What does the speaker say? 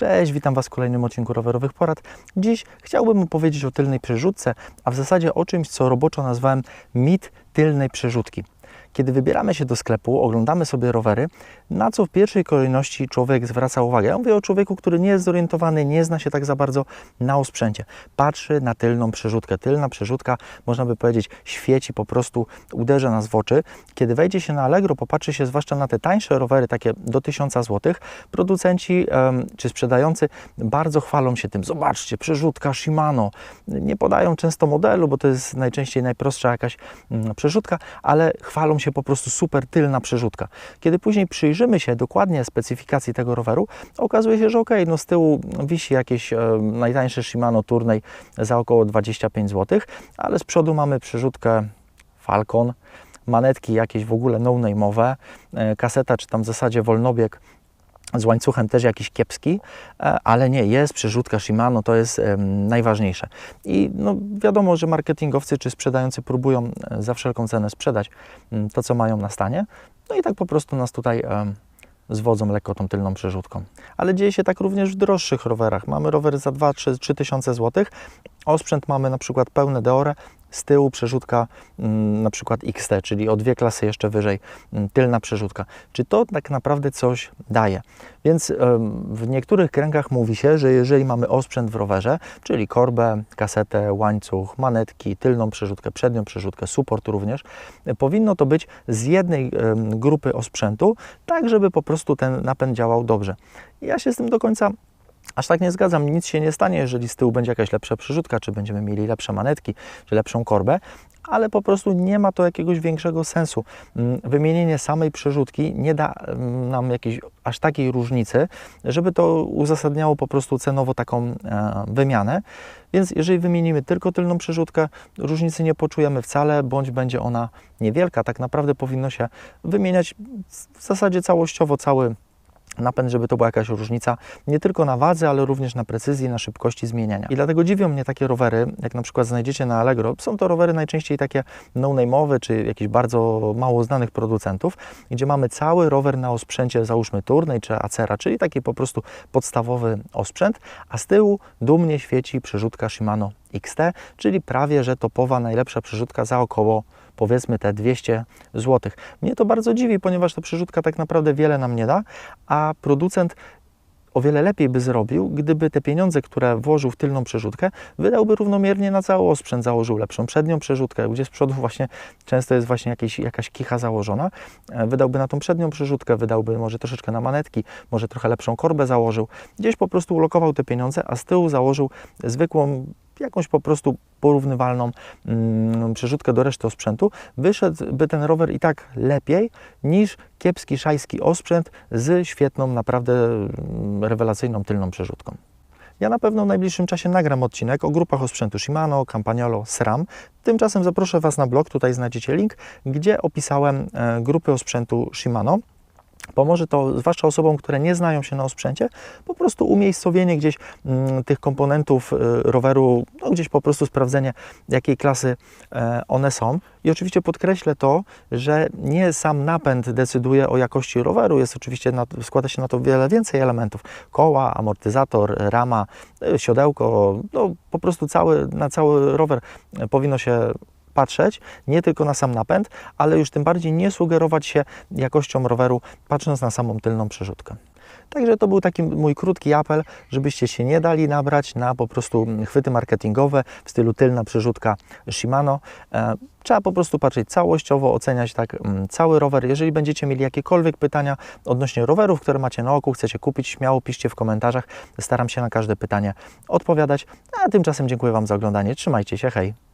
Cześć, witam Was w kolejnym odcinku rowerowych porad. Dziś chciałbym opowiedzieć o tylnej przerzutce, a w zasadzie o czymś, co roboczo nazwałem mit tylnej przerzutki. Kiedy wybieramy się do sklepu, oglądamy sobie rowery, na co w pierwszej kolejności człowiek zwraca uwagę? Ja mówię o człowieku, który nie jest zorientowany, nie zna się tak za bardzo na osprzęcie. Patrzy na tylną przerzutkę. Tylna przerzutka, można by powiedzieć, świeci po prostu, uderza nas w oczy. Kiedy wejdzie się na Allegro, popatrzy się zwłaszcza na te tańsze rowery, takie do 1000 zł, producenci um, czy sprzedający bardzo chwalą się tym. Zobaczcie, przerzutka Shimano. Nie podają często modelu, bo to jest najczęściej najprostsza jakaś um, przerzutka, ale chwalą się po prostu super tylna przerzutka. Kiedy później przyjrzymy się dokładnie specyfikacji tego roweru, okazuje się, że ok, no z tyłu wisi jakieś e, najtańsze Shimano Turnej za około 25 zł, ale z przodu mamy przerzutkę Falcon, manetki jakieś w ogóle no-name'owe, e, kaseta czy tam w zasadzie wolnobieg z łańcuchem też jakiś kiepski, e, ale nie, jest przerzutka Shimano, to jest najważniejsze. I no, wiadomo, że marketingowcy czy sprzedający próbują e, za wszelką cenę sprzedać mm, to, co mają na stanie, no i tak po prostu nas tutaj zwodzą lekko tą tylną przerzutką. Ale dzieje się tak również w droższych rowerach. Mamy rower za 2-3 tysiące złotych, osprzęt mamy na przykład pełne Deore, z tyłu przerzutka mm, na przykład XT, czyli o dwie klasy jeszcze wyżej, mm, tylna przerzutka. Czy to tak naprawdę coś daje? Więc w niektórych kręgach mówi się, że jeżeli mamy osprzęt w rowerze, czyli korbę, kasetę, łańcuch, manetki, tylną przerzutkę, przednią przerzutkę, support również, powinno to być z jednej grupy osprzętu, tak żeby po prostu ten napęd działał dobrze. Ja się z tym do końca Aż tak nie zgadzam, nic się nie stanie, jeżeli z tyłu będzie jakaś lepsza przerzutka, czy będziemy mieli lepsze manetki, czy lepszą korbę, ale po prostu nie ma to jakiegoś większego sensu. Mm, wymienienie samej przerzutki nie da mm, nam jakiejś aż takiej różnicy, żeby to uzasadniało po prostu cenowo taką e, wymianę. Więc jeżeli wymienimy tylko tylną przerzutkę, różnicy nie poczujemy wcale, bądź będzie ona niewielka. Tak naprawdę powinno się wymieniać w zasadzie całościowo cały napęd, żeby to była jakaś różnica nie tylko na wadze, ale również na precyzji, na szybkości zmieniania. I dlatego dziwią mnie takie rowery, jak na przykład znajdziecie na Allegro. Są to rowery najczęściej takie no-name'owe, czy jakichś bardzo mało znanych producentów, gdzie mamy cały rower na osprzęcie, załóżmy Turnej czy Acera, czyli taki po prostu podstawowy osprzęt, a z tyłu dumnie świeci przerzutka Shimano XT, czyli prawie, że topowa, najlepsza przerzutka za około powiedzmy te 200 zł. Mnie to bardzo dziwi, ponieważ ta przerzutka tak naprawdę wiele nam nie da, a producent o wiele lepiej by zrobił, gdyby te pieniądze, które włożył w tylną przerzutkę, wydałby równomiernie na cały osprzęt, założył lepszą przednią przerzutkę, gdzie z przodu właśnie często jest właśnie jakieś, jakaś kicha założona, e, wydałby na tą przednią przerzutkę, wydałby może troszeczkę na manetki, może trochę lepszą korbę założył, gdzieś po prostu ulokował te pieniądze, a z tyłu założył zwykłą jakąś po prostu porównywalną mm, przerzutkę do reszty osprzętu, wyszedłby ten rower i tak lepiej niż kiepski szajski osprzęt z świetną, naprawdę mm, rewelacyjną tylną przerzutką. Ja na pewno w najbliższym czasie nagram odcinek o grupach osprzętu Shimano, Campagnolo, SRAM. Tymczasem zaproszę Was na blog, tutaj znajdziecie link, gdzie opisałem e, grupy osprzętu Shimano. Pomoże to zwłaszcza osobom, które nie znają się na osprzęcie, po prostu umiejscowienie gdzieś mm, tych komponentów y, roweru, no gdzieś po prostu sprawdzenie, jakiej klasy e, one są. I oczywiście podkreślę to, że nie sam napęd decyduje o jakości roweru, jest oczywiście, na, składa się na to wiele więcej elementów. Koła, amortyzator, rama, y, siodełko, no po prostu cały, na cały rower powinno się patrzeć nie tylko na sam napęd, ale już tym bardziej nie sugerować się jakością roweru, patrząc na samą tylną przerzutkę. Także to był taki mój krótki apel, żebyście się nie dali nabrać na po prostu chwyty marketingowe w stylu tylna przerzutka Shimano. E, trzeba po prostu patrzeć całościowo, oceniać tak mm, cały rower. Jeżeli będziecie mieli jakiekolwiek pytania odnośnie rowerów, które macie na oku, chcecie kupić, śmiało piszcie w komentarzach. Staram się na każde pytanie odpowiadać. A tymczasem dziękuję Wam za oglądanie. Trzymajcie się, hej!